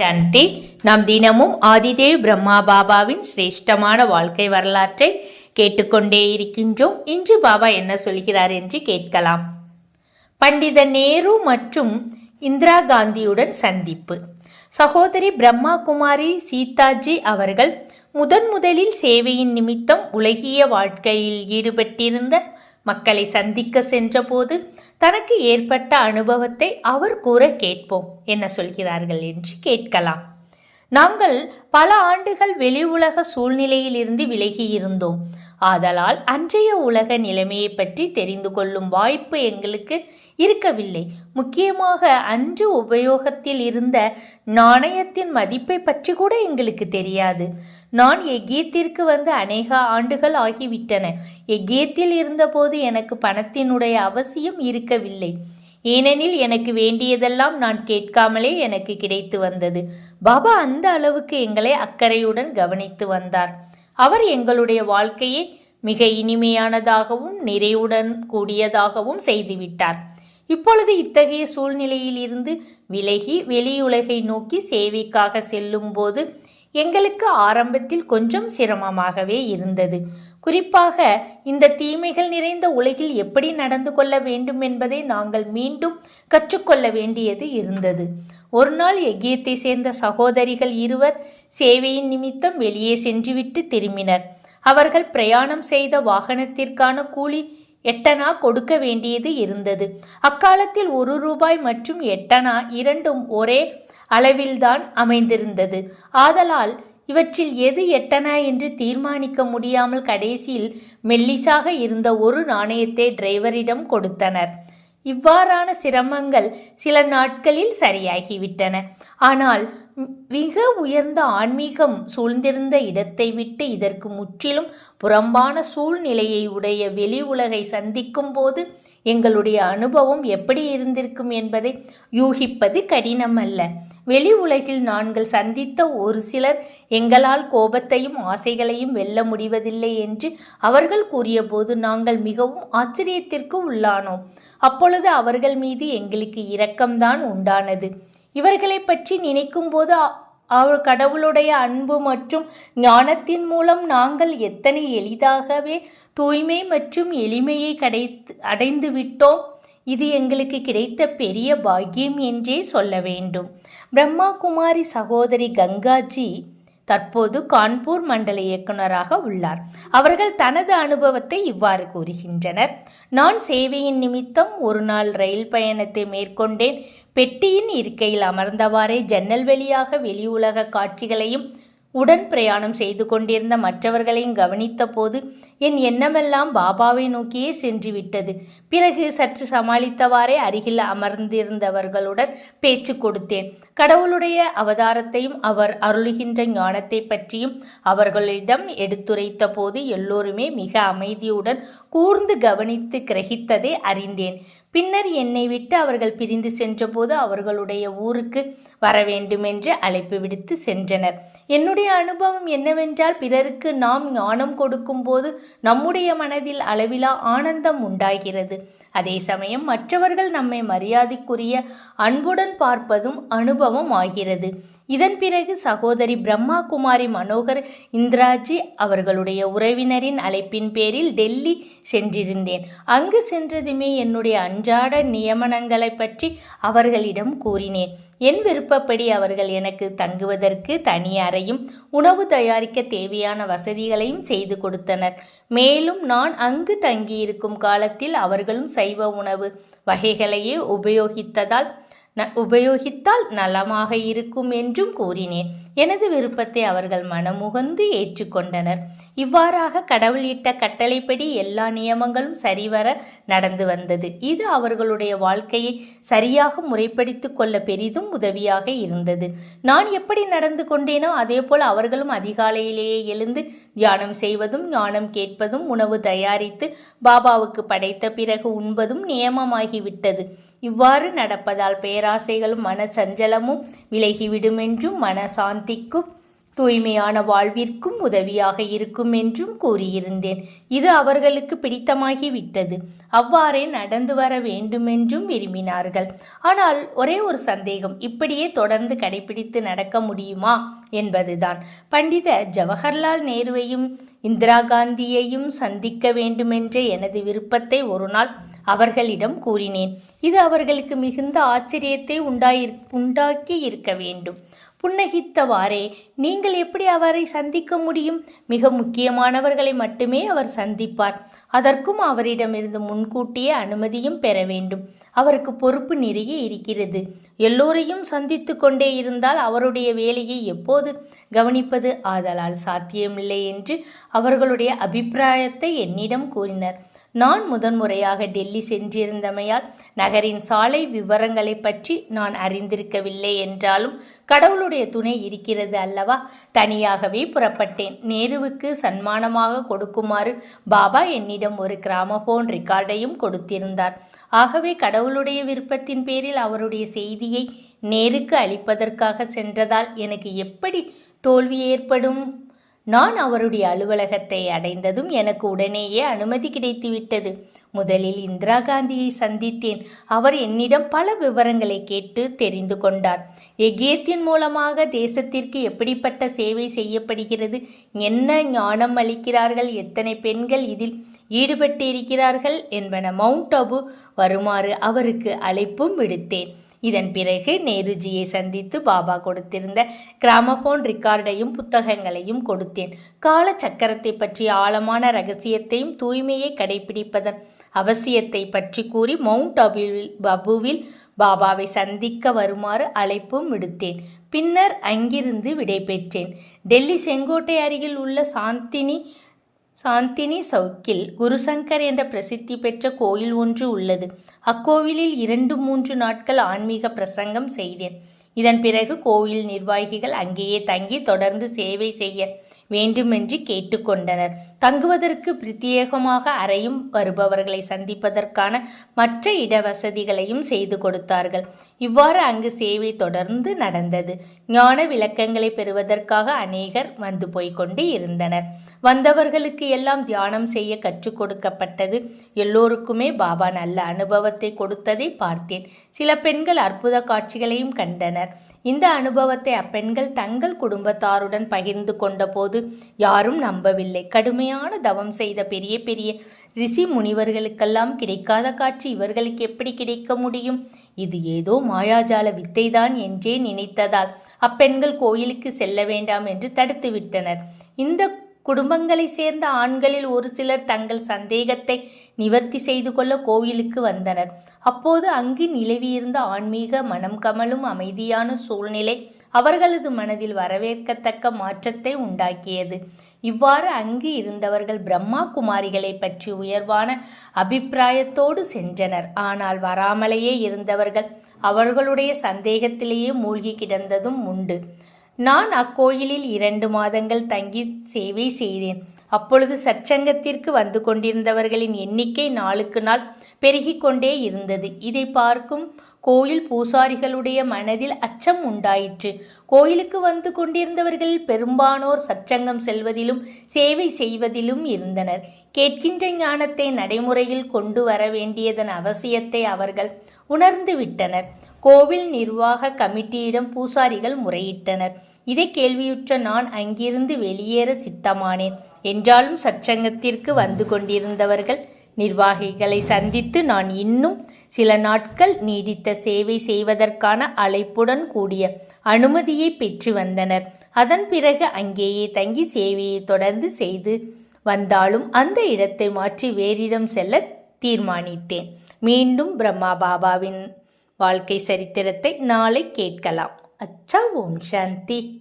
சாந்தி நாம் தினமும் ஆதிதேவ் பிரம்மா பாபாவின் சிரேஷ்டமான வாழ்க்கை வரலாற்றை கேட்டுக்கொண்டே இருக்கின்றோம். இன்று பாபா என்ன சொல்கிறார் என்று கேட்கலாம். பண்டித நேரு மற்றும் இந்திரா காந்தியுடன் சந்திப்பு. சகோதரி பிரம்மா குமாரி சீதாஜி அவர்கள் முதன் முதலில் சேவையின் நிமித்தம் உலகிய வாழ்க்கையில் ஈடுபட்டிருந்த மக்களை சந்திக்க சென்றபோது தனக்கு ஏற்பட்ட அனுபவத்தை அவர் கூற கேட்போம். என்ன சொல்கிறார்கள் என்று கேட்கலாம். நாங்கள் பல ஆண்டுகள் வெளி உலக சூழ்நிலையிலிருந்து விலகி இருந்தோம் ஆதலால் அன்றைய உலக நிலைமையை பற்றி தெரிந்து கொள்ளும் வாய்ப்பு எங்களுக்கு இருக்கவில்லை. முக்கியமாக அன்று உபயோகத்தில் இருந்த நாணயத்தின் மதிப்பை பற்றி கூட எங்களுக்கு தெரியாது. நான் எகியத்திற்கு வந்து அநேக ஆண்டுகள் ஆகிவிட்டன. எகியத்தில் இருந்தபோது எனக்கு பணத்தினுடைய அவசியம் இருக்கவில்லை. ஏனெனில் எனக்கு வேண்டியதெல்லாம் நான் கேட்காமலே எனக்கு கிடைத்து வந்தது. பாபா அந்த அளவுக்கு எங்களை அக்கறையுடன் கவனித்து வந்தார். அவர் எங்களுடைய வாழ்க்கையை மிக இனிமையானதாகவும் நிறைவுடன் கூடியதாகவும் செய்துவிட்டார். இப்பொழுது இத்தகைய சூழ்நிலையில் இருந்து விலகி வெளியுலகை நோக்கி சேவைக்காக செல்லும்போது எங்களுக்கு ஆரம்பத்தில் கொஞ்சம் சிரமமாகவே இருந்தது. குறிப்பாக இந்த தீமைகள் நிறைந்த உலகில் எப்படி நடந்து கொள்ள வேண்டும் என்பதை நாங்கள் மீண்டும் கற்றுக்கொள்ள வேண்டியது இருந்தது. ஒரு நாள் எகியத்தை சேர்ந்த சகோதரிகள் இருவர் சேவையின் நிமித்தம் வெளியே சென்றுவிட்டு திரும்பினர். அவர்கள் பிரயாணம் செய்த வாகனத்திற்கான கூலி எட்டனா கொடுக்க வேண்டியது இருந்தது. அக்காலத்தில் ஒரு ரூபாய் மற்றும் எட்டனா இரண்டும் ஒரே அளவில்தான் அமைந்திருந்தது. ஆதலால் இவற்றில் எது எட்டனா என்று தீர்மானிக்க முடியாமல் கடைசியில் மெல்லிசாக இருந்த ஒரு நாணயத்தை டிரைவரிடம் கொடுத்தனர். இவ்வாறான சிரமங்கள் சில நாட்களில் சரியாகிவிட்டன. ஆனால் மிக உயர்ந்த ஆன்மீகம் சூழ்ந்திருந்த இடத்தை விட்டு இதற்கு முற்றிலும் புறம்பான சூழ்நிலையை உடைய வெளி உலகை சந்திக்கும் போது எங்களுடைய அனுபவம் எப்படி இருந்திருக்கும் என்பதை யூகிப்பது கடினம் அல்ல வெளி உலகில் நாங்கள் சந்தித்த ஒரு சிலர் எங்களால் கோபத்தையும் ஆசைகளையும் வெல்ல முடிவதில்லை என்று அவர்கள் கூறியபோது நாங்கள் மிகவும் ஆச்சரியத்திற்கு உள்ளானோம். அப்பொழுது அவர்கள் மீது எங்களுக்கு இரக்கம்தான் உண்டானது. இவர்களை பற்றி நினைக்கும் போது அவர் கடவுளுடைய அன்பு மற்றும் ஞானத்தின் மூலம் நாங்கள் எத்தனை எளிதாகவே தூய்மை மற்றும் எளிமையை கிடைத்து அடைந்து விட்டோம். இது எங்களுக்கு கிடைத்த பெரிய பாக்கியம் என்றே சொல்ல வேண்டும். பிரம்மா குமாரி சகோதரி கங்காஜி தற்போது கான்பூர் மண்டல இயக்குநராக உள்ளார். அவர்கள் தனது அனுபவத்தை இவ்வாறு கூறுகின்றனர். நான் சேவையின் நிமித்தம் ஒரு நாள் ரயில் பயணத்தை மேற்கொண்டேன். பெட்டியின் இருக்கையில் அமர்ந்தவாறே ஜன்னல் வழியாக வெளி உலக காட்சிகளையும் உடன் பிரயாணம் செய்து கொண்டிருந்த மற்றவர்களையும் கவனித்த போது என் எண்ணமெல்லாம் பாபாவை நோக்கியே சென்று விட்டது பிறகு சற்று சமாளித்தவாறே அருகில் அமர்ந்திருந்தவர்களுடன் பேச்சு கொடுத்தேன். கடவுளுடைய அவதாரத்தையும் அவர் அருளுகின்ற ஞானத்தை பற்றியும் அவர்களிடம் எடுத்துரைத்த போது எல்லோருமே மிக அமைதியுடன் கூர்ந்து கவனித்து கிரகித்ததை அறிந்தேன். பின்னர் என்னை விட்டு அவர்கள் பிரிந்து சென்றபோது அவர்களுடைய ஊருக்கு வர வேண்டுமென்று அழைப்பு விடுத்து சென்றனர். என்னுடைய அனுபவம் என்னவென்றால் பிறருக்கு நாம் ஞானம் கொடுக்கும்போது நம்முடைய மனதில் அளவிலா ஆனந்தம் உண்டாகிறது. அதே சமயம் மற்றவர்கள் நம்மை மரியாதைக்குரிய அன்புடன் பார்ப்பதும் அனுபவம் ஆகிறது. இதன் பிறகு சகோதரி பிரம்மா குமாரி மனோகர் இந்திராஜி அவர்களுடைய உறவினரின் அழைப்பின் பேரில் டெல்லி சென்றிருந்தேன். அங்கு சென்றதுமே என்னுடைய அன்றாட நியமனங்களை பற்றி அவர்களிடம் கூறினேன். என் விருப்பப்படி அவர்கள் எனக்கு தங்குவதற்கு தனி அறையும் உணவு தயாரிக்க தேவையான வசதிகளையும் செய்து கொடுத்தனர். மேலும் நான் அங்கு தங்கியிருக்கும் காலத்தில் அவர்களும் சைவ உணவு வகைகளையே உபயோகித்ததால் உபயோகித்தால் நலமாக இருக்கும் என்றும் கூறினேன். எனது விருப்பத்தை அவர்கள் மனமுகந்து ஏற்றுக்கொண்டனர். இவ்வாறாக கடவுளிட்ட கட்டளைப்படி எல்லா நியமங்களும் சரிவர நடந்து வந்தது. இது அவர்களுடைய வாழ்க்கையை சரியாக முறைப்படுத்திக் கொள்ள பெரிதும் உதவியாக இருந்தது. நான் எப்படி நடந்து கொண்டேனோ அதேபோல் அவர்களும் அதிகாலையிலேயே எழுந்து தியானம் செய்வதும் ஞானம் கேட்பதும் உணவு தயாரித்து பாபாவுக்கு படைத்த பிறகு உண்பதும் நியமமாகிவிட்டது. இவ்வாறு நடப்பதால் பேராசைகளும் மன சஞ்சலமும் விலகிவிடுமென்றும் மன சாந்திக்கும். தூய்மையான வாழ்விற்கும் உதவியாக இருக்கும் என்றும் கூறியிருந்தேன். இது அவர்களுக்கு பிடித்தமாகி விட்டது அவ்வாறே நடந்து வர வேண்டுமென்றும் விரும்பினார்கள். ஆனால் ஒரே ஒரு சந்தேகம் இப்படியே தொடர்ந்து கடைபிடித்து நடக்க முடியுமா என்பதுதான். பண்டித ஜவஹர்லால் நேருவையும் இந்திரா காந்தியையும் சந்திக்க வேண்டுமென்ற எனது விருப்பத்தை ஒரு நாள் அவர்களிடம் கூறினேன். இது அவர்களுக்கு மிகுந்த ஆச்சரியத்தை உண்டாயிரு உண்டாக்கி இருக்க வேண்டும். புன்னகித்தவாறே நீங்கள் எப்படி அவரை சந்திக்க முடியும்? மிக முக்கியமானவர்களை மட்டுமே அவர் சந்திப்பார். அதற்கும் அவரிடமிருந்து முன்கூட்டியே அனுமதியும் பெற வேண்டும். அவருக்கு பொறுப்பு நிறைய இருக்கிறது. எல்லோரையும் சந்தித்து கொண்டே இருந்தால் அவருடைய வேலையை எப்போது கவனிப்பது? ஆதலால் சாத்தியமில்லை என்று அவர்களுடைய அபிப்பிராயத்தை என்னிடம் கூறினர். நான் முதன்முறையாக டெல்லி சென்றிருந்தமையால் நகரின் சாலை விவரங்களை பற்றி நான் அறிந்திருக்கவில்லை என்றாலும் கடவுளுடைய துணை இருக்கிறது அல்லவா? தனியாகவே புறப்பட்டேன். நேருவுக்கு சன்மானமாக கொடுக்குமாறு பாபா என்னிடம் ஒரு கிராமபோன் ரெக்கார்டையும் கொடுத்திருந்தார். ஆகவே கடவுளுடைய விருப்பத்தின் பேரில் அவருடைய செய்தியை நேருக்கு அளிப்பதற்காக சென்றதால் எனக்கு எப்படி தோல்வி ஏற்படும்? நான் அவருடைய அலுவலகத்தை அடைந்ததும் எனக்கு உடனேயே அனுமதி கிடைத்துவிட்டது. முதலில் இந்திரா காந்தியை சந்தித்தேன். அவர் என்னிடம் பல விவரங்களை கேட்டு தெரிந்து கொண்டார். எகியத்தின் மூலமாக தேசத்திற்கு எப்படிப்பட்ட சேவை செய்யப்படுகிறது? என்ன ஞானம் அளிக்கிறார்கள்? எத்தனை பெண்கள் இதில் ஈடுபட்டிருக்கிறார்கள்? என்பன மவுண்ட் அபு வருமாறு அவருக்கு அழைப்பும் விடுத்தேன். இதன் பிறகு நேருஜியை சந்தித்து பாபா கொடுத்திருந்த கிராமபோன் ரிகார்டையும் புத்தகங்களையும் கொடுத்தேன். கால சக்கரத்தை பற்றிய ஆழமான ரகசியத்தையும் தூய்மையை கடைபிடிப்பதன் அவசியத்தை பற்றி கூறி மவுண்ட் அபுவில் பபுவில் பாபாவை சந்திக்க வருமாறு அழைப்பும் விடுத்தேன். பின்னர் அங்கிருந்து விடைபெற்றேன். டெல்லி செங்கோட்டை அருகில் உள்ள சாந்தினி சாந்தினி சவுக்கில் குருசங்கர் என்ற பிரசித்தி பெற்ற கோயில் ஒன்று உள்ளது. அக்கோவிலில் இரண்டு மூன்று நாட்கள் ஆன்மீக பிரசங்கம் செய்தேன். இதன் பிறகு கோயில் நிர்வாகிகள் அங்கேயே தங்கி தொடர்ந்து சேவை செய்ய வேண்டுமென்று கேட்டுக்கொண்டனர். தங்குவதற்கு பிரத்யேகமாக அறையும் வருபவர்களை சந்திப்பதற்கான மற்ற இட வசதிகளையும் செய்து கொடுத்தார்கள். இவ்வாறு அங்கு சேவை தொடர்ந்து நடந்தது. ஞான விளக்கங்களை பெறுவதற்காக அநேகர் வந்து போய்கொண்டு இருந்தனர். வந்தவர்களுக்கு எல்லாம் தியானம் செய்ய கற்றுக் கொடுக்கப்பட்டது. எல்லோருக்குமே பாபா நல்ல அனுபவத்தை கொடுத்ததை பார்த்தேன். சில பெண்கள் அற்புத காட்சிகளையும் கண்டனர். இந்த அனுபவத்தை அப்பெண்கள் தங்கள் குடும்பத்தாருடன் பகிர்ந்து கொண்டபோது யாரும் நம்பவில்லை. கடுமையான தவம் செய்த பெரிய பெரிய ரிஷி முனிவர்களுக்கெல்லாம் கிடைக்காத காட்சி இவர்களுக்கு எப்படி கிடைக்க முடியும்? இது ஏதோ மாயாஜால வித்தைதான் என்றே நினைத்ததால் அப்பெண்கள் கோயிலுக்கு செல்ல வேண்டாம் என்று தடுத்துவிட்டனர். இந்த குடும்பங்களை சேர்ந்த ஆண்களில் ஒரு சிலர் தங்கள் சந்தேகத்தை நிவர்த்தி செய்து கொள்ள கோவிலுக்கு வந்தனர். அப்போது அங்கு நிலவியிருந்த ஆன்மீக மனம் கமலும் அமைதியான சூழ்நிலை அவர்களது மனதில் வரவேற்கத்தக்க மாற்றத்தை உண்டாக்கியது. இவ்வாறு அங்கு இருந்தவர்கள் பிரம்மா குமாரிகளை பற்றி உயர்வான அபிப்பிராயத்தோடு சென்றனர். ஆனால் வராமலேயே இருந்தவர்கள் அவர்களுடைய சந்தேகத்திலேயே மூழ்கி கிடந்ததும் உண்டு. நான் அக்கோயிலில் இரண்டு மாதங்கள் தங்கி சேவை செய்தேன். அப்பொழுது சச்சங்கத்திற்கு வந்து கொண்டிருந்தவர்களின் எண்ணிக்கை நாளுக்கு நாள் பெருகிக் கொண்டே இருந்தது. இதை பார்க்கும் கோயில் பூசாரிகளுடைய மனதில் அச்சம் உண்டாயிற்று. கோயிலுக்கு வந்து கொண்டிருந்தவர்களில் பெரும்பானோர் சச்சங்கம் செல்வதிலும் சேவை செய்வதிலும் இருந்தனர். கேட்கின்ற ஞானத்தை நடைமுறையில் கொண்டு வர வேண்டியதன் அவசியத்தை அவர்கள் உணர்ந்து விட்டனர். கோவில் நிர்வாக கமிட்டியிடம் பூசாரிகள் முறையிட்டனர். இதை கேள்வியுற்ற நான் அங்கிருந்து வெளியேற சித்தமானேன். என்றாலும் சச்சங்கத்திற்கு வந்து கொண்டிருந்தவர்கள் நிர்வாகிகளை சந்தித்து நான் இன்னும் சில நாட்கள் நீடித்த சேவை செய்வதற்கான அழைப்புடன் கூடிய அனுமதியை பெற்று வந்தனர். அதன் பிறகு அங்கேயே தங்கி சேவையை தொடர்ந்து செய்து வந்தாலும் அந்த இடத்தை மாற்றி வேறிடம் செல்ல தீர்மானித்தேன். மீண்டும் பிரம்மா பாபாவின் வாழ்க்கை சரித்திரத்தை நாளை கேட்கலாம். अच्छा ओम शांति।